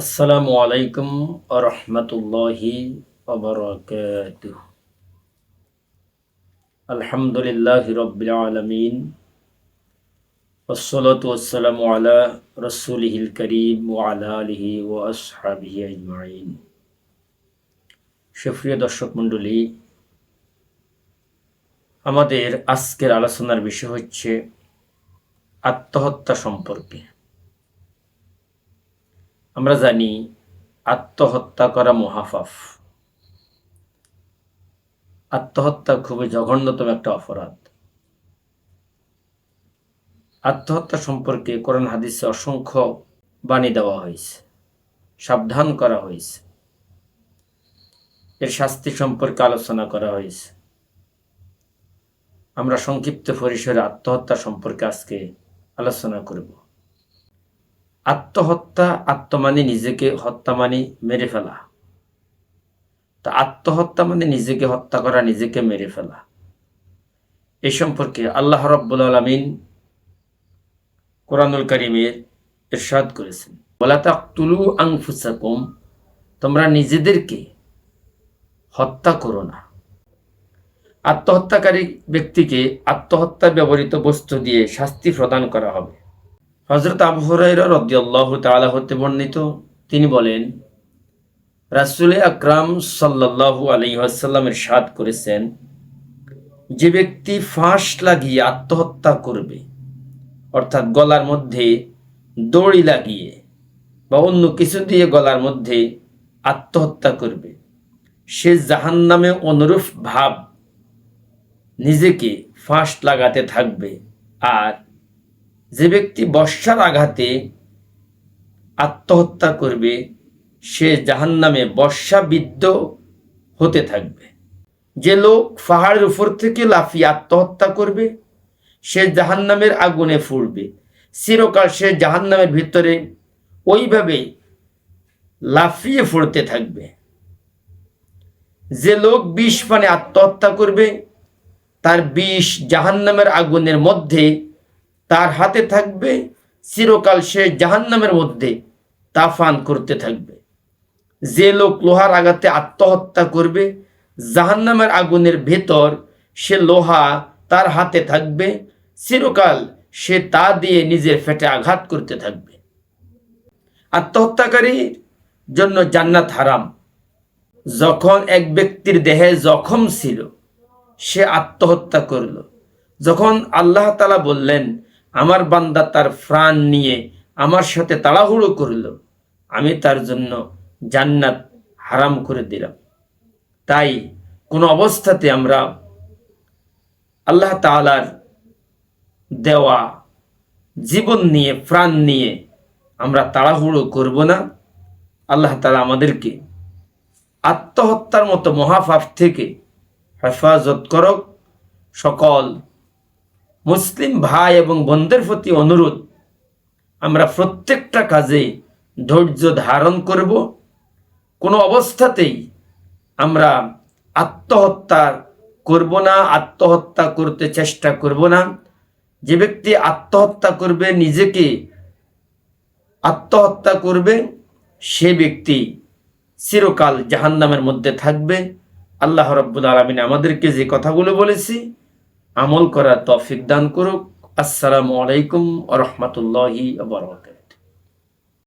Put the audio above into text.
আসসালামু আলাইকুম আরহামতুল্লাহি আলহামদুলিল্লাহ রবিল আলমিন। ওসলাতাম আলা রসুলহিল করিম ও আলা আলহি ও আসহাবিহি আজমাইন। সুপ্রিয় দর্শক মণ্ডলী, আমাদের আজকের আলোচনার বিষয় হচ্ছে আত্মহত্যা সম্পর্কে। আমরা জানি, আত্মহত্যা করা মহাফাফ। আত্মহত্যা খুবই জঘন্যতম একটা অপরাধ। আত্মহত্যা সম্পর্কে কোরআন হাদিসে অসংখ্য বাণী দেওয়া হয়েছে, সাবধান করা হয়েছে। এর শাস্তি সম্পর্কে আলোচনা করা হয়েছে। আমরা সংক্ষিপ্ত পরিসরে আত্মহত্যা সম্পর্কে আজকে আলোচনা করব। আত্মহত্যা, আত্মমানে নিজেকে হত্যা মানে মেরে ফেলা। তা আত্মহত্যা মানে নিজেকে হত্যা করা, নিজেকে মেরে ফেলা। এ সম্পর্কে আল্লাহ রব্বুল আলমিন কোরআনুল করিমের ইরশাদ করেছেন। বলা তুলু আংফুসাকুম তোমরা নিজেদেরকে হত্যা করো না। আত্মহত্যাকারী ব্যক্তিকে আত্মহত্যা ব্যবহৃত বস্তু দিয়ে শাস্তি প্রদান করা হবে। হজরত আবহরাইরা রদিয়াল্লাহ তালা হতে বর্ণিত, তিনি বলেন, রাসুল আকরাম সাল্লাহু আলহিহাসাল্লামের সাদ করেছেন, যে ব্যক্তি ফাঁস লাগিয়ে আত্মহত্যা করবে, অর্থাৎ গলার মধ্যে দড়ি লাগিয়ে বা অন্য কিছু দিয়ে গলার মধ্যে আত্মহত্যা করবে, সে জাহান নামে অনুরূপ ভাব নিজেকে ফাঁস লাগাতে থাকবে আর যে ব্যক্তি বর্ষার আঘাতে আত্মহত্যা করবে, সে জাহান নামে বর্ষাবিদ্ধ হতে থাকবে। যে লোক পাহাড়ের উপর থেকে লাফিয়ে আত্মহত্যা করবে, সে জাহান নামের আগুনে ফুড়বে চিরকাল সে জাহান নামের ভিতরে ওইভাবে লাফিয়ে ফুড়তে থাকবে। যে লোক বিষ পানে আত্মহত্যা করবে, তার বিষ জাহান্নামের আগুনের মধ্যে তার হাতে থাকবে, চিরকাল সে জাহান্নামের মধ্যে তা ফান করতে থাকবে। যে লোক লোহার আঘাতে আত্মহত্যা করবে, জাহান্নামের আগুনের ভেতর সে লোহা তার হাতে থাকবে, চিরকাল সে তা দিয়ে নিজের ফেটে আঘাত করতে থাকবে। আত্মহত্যাকারীর জন্য জান্নাত হারাম। যখন এক ব্যক্তির দেহে জখম ছিল, সে আত্মহত্যা করল। যখন আল্লাহ তালা বললেন আমার বান্দা তার প্রাণ নিয়ে আমার সাথে তাড়াহুড়ো করল। আমি তার জন্য জান্নাত হারাম করে দিলাম। তাই কোনো অবস্থাতে আমরা আল্লাহ তালার দেওয়া জীবন নিয়ে, প্রাণ নিয়ে আমরা তাড়াহুড়ো করব না। আল্লাহ তালা আমাদেরকে আত্মহত্যার মতো মহাপাপ থেকে হেফাজত করক। সকল মুসলিম ভাই এবং বোনদের প্রতি অনুরোধ, আমরা প্রত্যেকটা কাজে ধৈর্য ধারণ করব। কোনো অবস্থাতেই আমরা আত্মহত্যা করব না, আত্মহত্যা করতে চেষ্টা করব না। যে ব্যক্তি আত্মহত্যা করবে, নিজেকে আত্মহত্যা করবে, সে ব্যক্তি চিরকাল জাহান্নামের মধ্যে থাকবে। আল্লাহ রব্বুল আলমিন আমাদেরকে যে কথাগুলো বলেছি আমল করার তফিক দান করুক। আসসালামু আলাইকুম রহমতুল্লাহি বরকাত